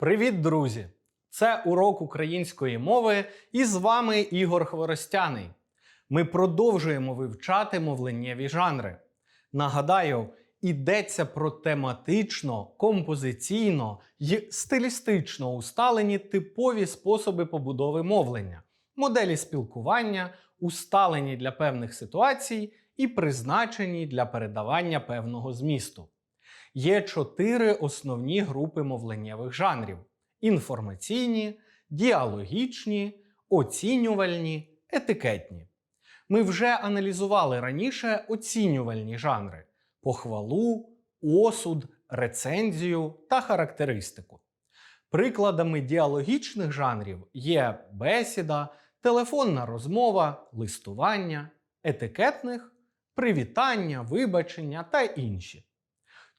Привіт, друзі! Це урок української мови і з вами Ігор Хворостяний. Ми продовжуємо вивчати мовленнєві жанри. Нагадаю, йдеться про тематично, композиційно й стилістично усталені типові способи побудови мовлення, моделі спілкування, усталені для певних ситуацій і призначені для передавання певного змісту. Є чотири основні групи мовленнєвих жанрів: інформаційні, діалогічні, оцінювальні, етикетні. Ми вже аналізували раніше оцінювальні жанри: похвалу, осуд, рецензію та характеристику. Прикладами діалогічних жанрів є бесіда, телефонна розмова, листування, етикетних, привітання, вибачення та інші.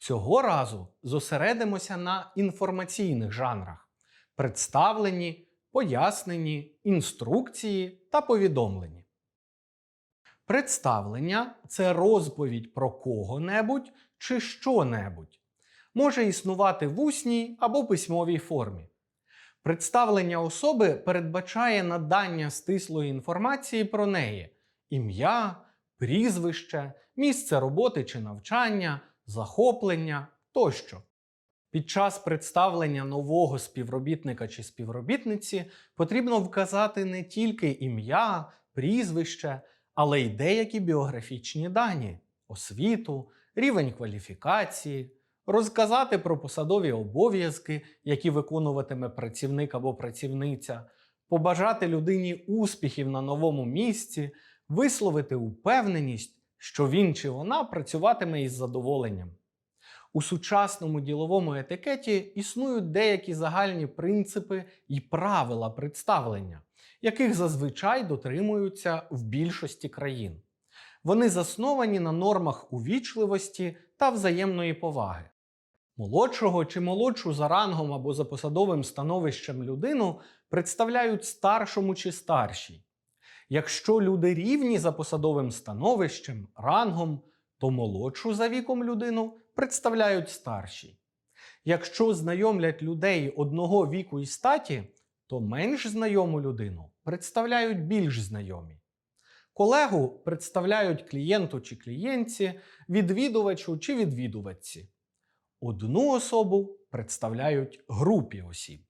Цього разу зосередимося на інформаційних жанрах: представлені, пояснені, інструкції та повідомлені. Представлення це розповідь про кого-небудь чи що-небудь. Може існувати в усній або письмовій формі. Представлення особи передбачає надання стислої інформації про неї: ім'я, прізвище, місце роботи чи навчання, захоплення тощо. Під час представлення нового співробітника чи співробітниці потрібно вказати не тільки ім'я, прізвище, але й деякі біографічні дані, освіту, рівень кваліфікації, розказати про посадові обов'язки, які виконуватиме працівник або працівниця, побажати людині успіхів на новому місці, висловити упевненість, що він чи вона працюватиме із задоволенням. У сучасному діловому етикеті існують деякі загальні принципи і правила представлення, яких зазвичай дотримуються в більшості країн. Вони засновані на нормах увічливості та взаємної поваги. Молодшого чи молодшу за рангом або за посадовим становищем людину представляють старшому чи старшій. Якщо люди рівні за посадовим становищем, рангом, то молодшу за віком людину представляють старші. Якщо знайомлять людей одного віку і статі, то менш знайому людину представляють більш знайомі. Колегу представляють клієнту чи клієнтці, відвідувачу чи відвідувачці. Одну особу представляють групі осіб.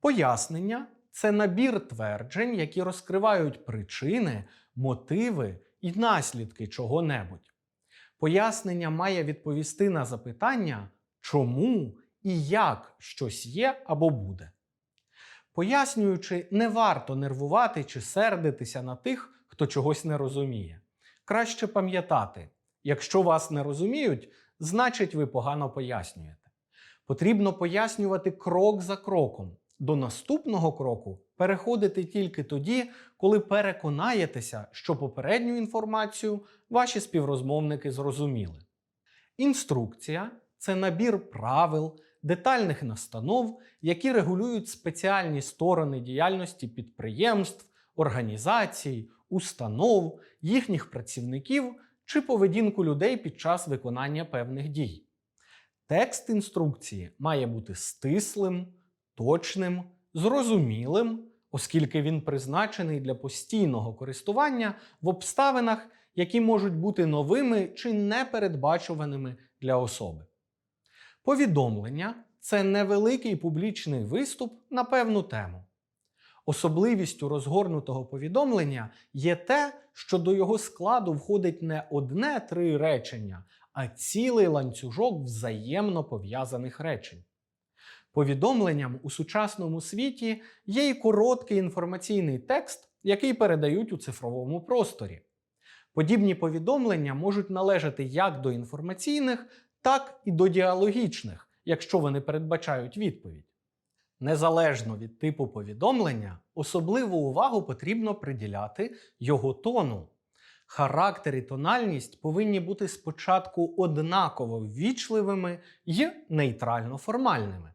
Пояснення це набір тверджень, які розкривають причини, мотиви і наслідки чого-небудь. Пояснення має відповісти на запитання, чому і як щось є або буде. Пояснюючи, не варто нервувати чи сердитися на тих, хто чогось не розуміє. Краще пам'ятати, якщо вас не розуміють, значить ви погано пояснюєте. Потрібно пояснювати крок за кроком. До наступного кроку переходити тільки тоді, коли переконаєтеся, що попередню інформацію ваші співрозмовники зрозуміли. Інструкція це набір правил, детальних настанов, які регулюють спеціальні сторони діяльності підприємств, організацій, установ, їхніх працівників чи поведінку людей під час виконання певних дій. Текст інструкції має бути стислим, точним, зрозумілим, оскільки він призначений для постійного користування в обставинах, які можуть бути новими чи непередбачуваними для особи. Повідомлення це невеликий публічний виступ на певну тему. Особливістю розгорнутого повідомлення є те, що до його складу входить не одне-три речення, а цілий ланцюжок взаємно пов'язаних речень. Повідомленням у сучасному світі є й короткий інформаційний текст, який передають у цифровому просторі. Подібні повідомлення можуть належати як до інформаційних, так і до діалогічних, якщо вони передбачають відповідь. Незалежно від типу повідомлення, особливу увагу потрібно приділяти його тону. Характер і тональність повинні бути спочатку однаково ввічливими й нейтрально формальними.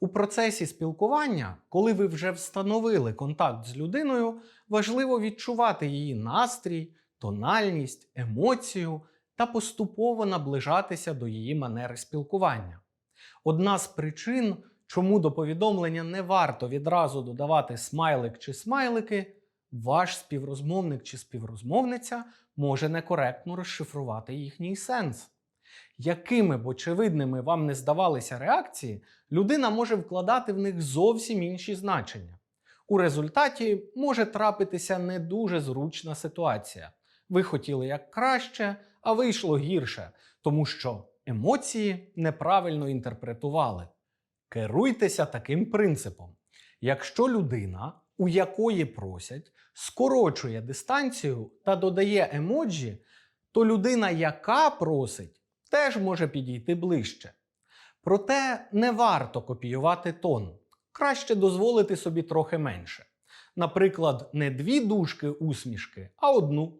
У процесі спілкування, коли ви вже встановили контакт з людиною, важливо відчувати її настрій, тональність, емоцію та поступово наближатися до її манери спілкування. Одна з причин, чому до повідомлення не варто відразу додавати смайлик чи смайлики, ваш співрозмовник чи співрозмовниця може некоректно розшифрувати їхній сенс. Якими б очевидними вам не здавалися реакції, людина може вкладати в них зовсім інші значення. У результаті може трапитися не дуже зручна ситуація. Ви хотіли як краще, а вийшло гірше, тому що емоції неправильно інтерпретували. Керуйтеся таким принципом. Якщо людина, у якої просять, скорочує дистанцію та додає емоджі, то людина, яка просить, теж може підійти ближче. Проте не варто копіювати тон. Краще дозволити собі трохи менше. Наприклад, не дві дужки усмішки, а одну.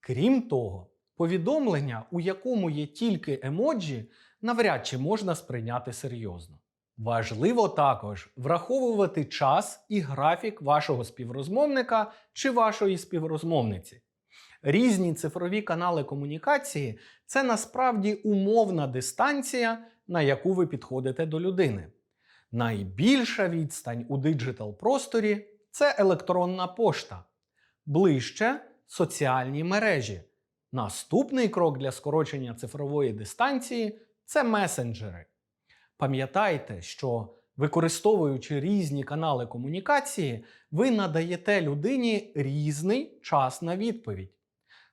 Крім того, повідомлення, у якому є тільки емоджі, навряд чи можна сприйняти серйозно. Важливо також враховувати час і графік вашого співрозмовника чи вашої співрозмовниці. Різні цифрові канали комунікації це насправді умовна дистанція, на яку ви підходите до людини. Найбільша відстань у диджитал просторі це електронна пошта, ближче соціальні мережі. Наступний крок для скорочення цифрової дистанції це месенджери. Пам'ятайте, що використовуючи різні канали комунікації, ви надаєте людині різний час на відповідь.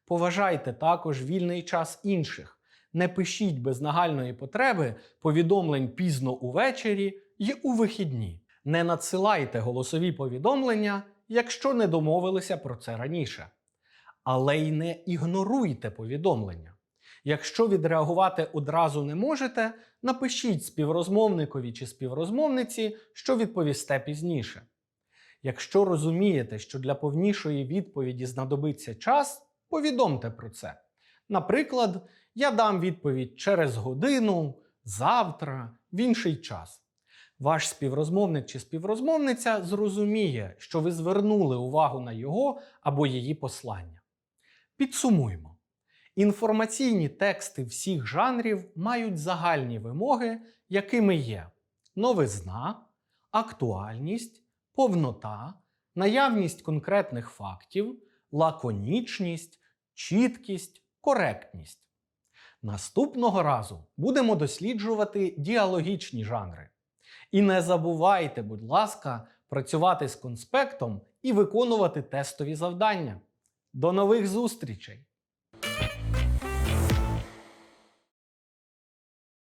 Поважайте також вільний час інших. Не пишіть без нагальної потреби повідомлень пізно увечері й у вихідні. Не надсилайте голосові повідомлення, якщо не домовилися про це раніше. Але й не ігноруйте повідомлення. Якщо відреагувати одразу не можете, напишіть співрозмовникові чи співрозмовниці, що відповісте пізніше. Якщо розумієте, що для повнішої відповіді знадобиться час, повідомте про це. Наприклад, я дам відповідь через годину, завтра, в інший час. Ваш співрозмовник чи співрозмовниця зрозуміє, що ви звернули увагу на його або її послання. Підсумуємо. Інформаційні тексти всіх жанрів мають загальні вимоги, якими є новизна, актуальність, повнота, наявність конкретних фактів, лаконічність, чіткість, коректність. Наступного разу будемо досліджувати діалогічні жанри. І не забувайте, будь ласка, працювати з конспектом і виконувати тестові завдання. До нових зустрічей!